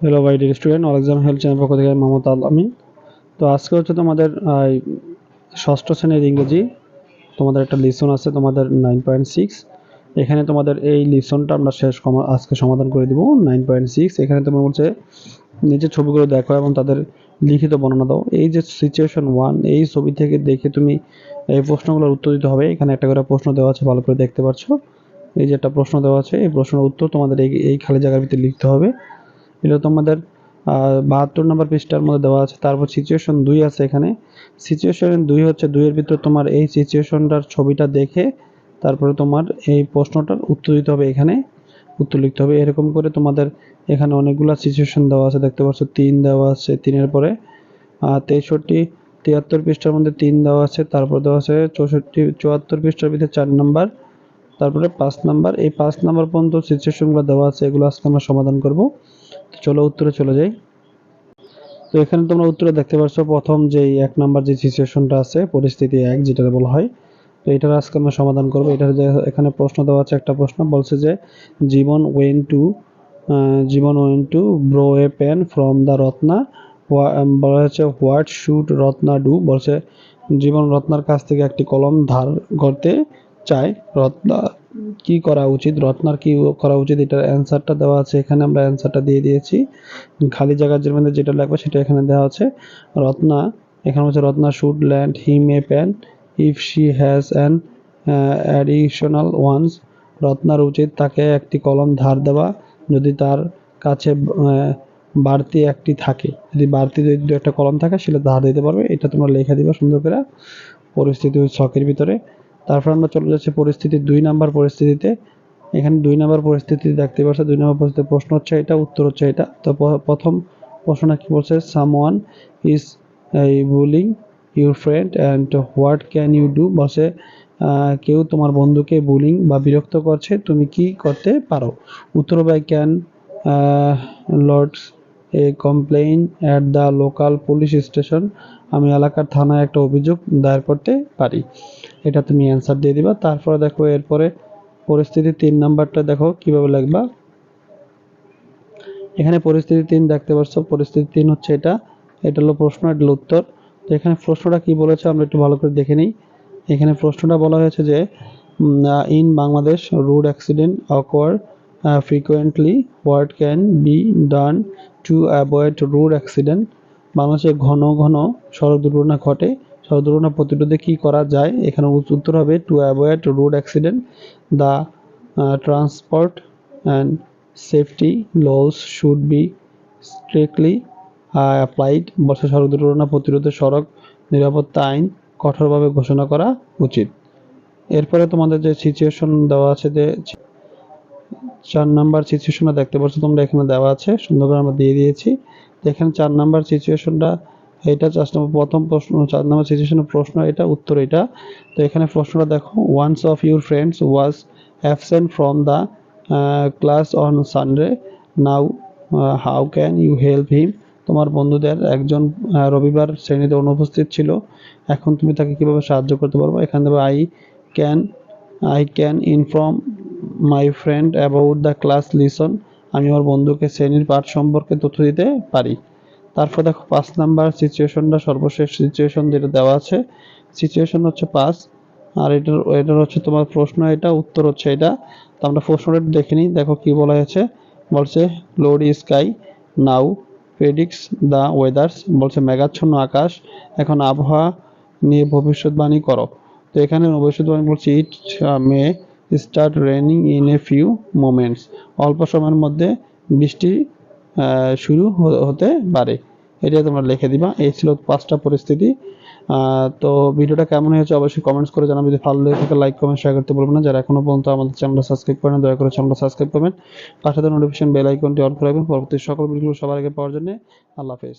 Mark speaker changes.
Speaker 1: Hello ভাই dear student all exam help channel পক্ষ থেকে মোহাম্মদ আল আমিন। তো আজকে হচ্ছে তোমাদের ষষ্ঠ শ্রেণির ইংরেজি, তোমাদের একটা লিসন আছে, তোমাদের নাইন পয়েন্ট সিক্স এখানে তোমাদের এই লিসনটা আমরা শেষ আজকে সমাধান করে দিব নাইন পয়েন্ট সিক্স এখানে তোমার হচ্ছে নিজের ছবিগুলো দেখো এবং তাদের লিখিত বর্ণনা দাও। এই যে সিচুয়েশন ওয়ান এই ছবি থেকে দেখে তুমি এই প্রশ্নগুলোর উত্তর দিতে হবে। এখানে একটা করে প্রশ্ন দেওয়া আছে, ভালো করে দেখতে পাচ্ছ এই যে একটা প্রশ্ন দেওয়া আছে, এই প্রশ্নের উত্তর তোমাদের এই এই খালি জায়গার ভিতরে লিখতে হবে। এটা তোমাদের বাহাত্তর নম্বর পৃষ্ঠার মধ্যে দেওয়া আছে। তারপর সিচুয়েশন দুই আছে এখানে। সিচুয়েশন দুই হচ্ছে দুইয়ের ভিতরে তোমার এই সিচুয়েশনটার ছবিটা দেখে তারপরে তোমার এই প্রশ্নটার উত্তর দিতে হবে এখানে। উত্তর লিখতে হবে। এরকম করে তোমাদের এখানে অনেকগুলো সিচুয়েশন দেওয়া আছে। দেখতে পাচ্ছ, তিন দেওয়া আছে তিনের পরে। তেষট্টি, তিয়াত্তর পৃষ্ঠার মধ্যে তিন দেওয়া আছে। তারপর দেওয়া আছে চৌষট্টি, চুয়াত্তর পৃষ্ঠার ভিতরে চার নাম্বার। তারপরে পাঁচ নাম্বার, এই পাঁচ নাম্বার পর্যন্ত সিচুয়েশনগুলো দেওয়া আছে, এগুলো আজকে আমরা সমাধান করব। চলো উত্তরে চলে যাই। তো এখানে তোমরা উত্তরে দেখতে পাচ্ছ প্রথম যে এক নাম্বার যে সিচুয়েশনটা আছে, পরিস্থিতি এক যেটা বলা হয়। তো এটার আজকে আমরা সমাধান করব। এটার যে এখানে প্রশ্ন দেওয়া আছে, একটা প্রশ্ন বলছে যে, Jibon went to Jibon went to bro a pen from the Ratna বলা হচ্ছে হোয়াট শুড রত্না ডু বলছে, জীবন রত্নার কাছ থেকে একটি কলম ধার করতে চায় রত্না, কি করা উচিত? রত্নার কি করা উচিত? এটার অ্যান্সারটা দেওয়া আছে। এখানে আমরা অ্যান্সারটা দিয়ে দিয়েছি। খালি জায়গার মধ্যে যেটা লাগবে সেটা এখানে দেওয়া আছে। রত্না, এখানে হচ্ছে Ratna should lend him a pen if she has an additional one রত্নার উচিত তাকে একটি কলম ধার দেওয়া। যদি তার কাছে বাড়তি একটি থাকে। যদি বাড়তি যদি দু একটা কলম থাকে, সেটা ধার দিতে পারবে। এটা তোমরা লেখা দিবা সুন্দর করে। পরিস্থিতি ছকের ভিতরে। তারপর আমরা চলে যাচ্ছি পরিস্থিতি দুই নাম্বার পরিস্থিতিতে। এখানে দুই নাম্বার পরিস্থিতি দেখতে পাচ্ছ, দুই নাম্বার পরিস্থিতি প্রশ্ন হচ্ছে এটা, উত্তর হচ্ছে এটা। তো প্রথম প্রশ্নটা কি বলছে someone is bullying your friend and what can you do বসে কেউ তোমার বন্ধুকে বুলিং বা বিরক্ত করছে, তুমি কি করতে পারো? উত্তর I can lodge a complaint at the local police station আমি এলাকার থানায় একটা অভিযোগ দায়ের করতে পারি। এটা তুমি অ্যান্সার দিয়ে দিবা। তারপরে দেখো, এরপরে পরিস্থিতি তিন নাম্বারটা দেখো, কীভাবে লিখবা এখানে পরিস্থিতি তিন দেখতে পাচ্ছ পরিস্থিতি তিন হচ্ছে এটা। এটা হলো প্রশ্ন এটা উত্তর। তো এখানে প্রশ্নটা কি বলেছে আমরা একটু ভালো করে দেখে নিই। এখানে প্রশ্নটা বলা হয়েছে যে in Bangladesh road accident occur frequently what can be done to avoid road accident বাংলাদেশে ঘন ঘন সড়ক দুর্ঘটনা ঘটে। সড়ক দুর্ঘটনা প্রতিরোধে কী করা যায়? এখানে উত- উত্তর হবে to avoid road accident the transport and safety laws should be strictly applied বর্ষা সড়ক দুর্ঘটনা প্রতিরোধে সড়ক নিরাপত্তা আইন কঠোরভাবে ঘোষণা করা উচিত। এরপরে তোমাদের যে সিচুয়েশন দেওয়া আছে যে চার নাম্বার সিচুয়েশনটা দেখতে পাচ্ছ তোমরা, এখানে দেওয়া আছে, সুন্দর করে আমরা দিয়ে দিয়েছি। এখানে চার নাম্বার সিচুয়েশনটা এটা চার নম্বর প্রথম প্রশ্ন, চার নম্বর সিচুয়েশনের প্রশ্ন এটা, উত্তর এটা। তো এখানে প্রশ্নটা দেখো one of your friends was absent from the class on Sunday now how can you help him তোমার বন্ধুদের একজন রবিবার শ্রেণীতে অনুপস্থিত ছিল। এখন তুমি তাকে কীভাবে সাহায্য করতে পারব? এখানে দেবে I can I can inform my friend about the class lesson আমি আমার বন্ধুকে শ্রেণির পাঠ সম্পর্কে তথ্য দিতে পারি। তারপর দেখো, পাঁচ নাম্বার সিচুয়েশনটা সর্বশেষ সিচুয়েশন যেটা দেওয়া আছে। সিচুয়েশন হচ্ছে পাঁচ। আর এটার এটার হচ্ছে তোমার প্রশ্ন, এটা উত্তর হচ্ছে এটা। তো আমরা প্রশ্নটা দেখে নিই। দেখো কি বলা হয়েছে। বলছে load sky now predicts the weathers বলছে, মেঘাচ্ছন্ন আকাশ, এখন আবহাওয়া নিয়ে ভবিষ্যৎবাণী করো। তো এখানে ভবিষ্যৎবাণী বলছে it may start raining in a few moments অল্প সময়ের মধ্যে বৃষ্টি শুরু হতে পারে। এটা তোমরা লিখে দিবা। এই ছিল পাঁচটা পরিস্থিতি। তো ভিডিওটা কেমন হয়েছে অবশ্যই কমেন্টস করে জানাবেন যদি ভালো লেগে থাকে লাইক কমেন্ট শেয়ার করতে বলবেন না। যারা এখনও পর্যন্ত আমাদের চ্যানেলটা সাবস্ক্রাইব করেন, দয়া করে চ্যানেলটা সাবস্ক্রাইব করবেন। পাশে নোটিফিকেশন বেল আইকনটি অন করে রাখবেন। পরবর্তী সকল ভিডিওগুলো সবার আগে পাওয়ার জন্য আল্লাহ হাফেজ।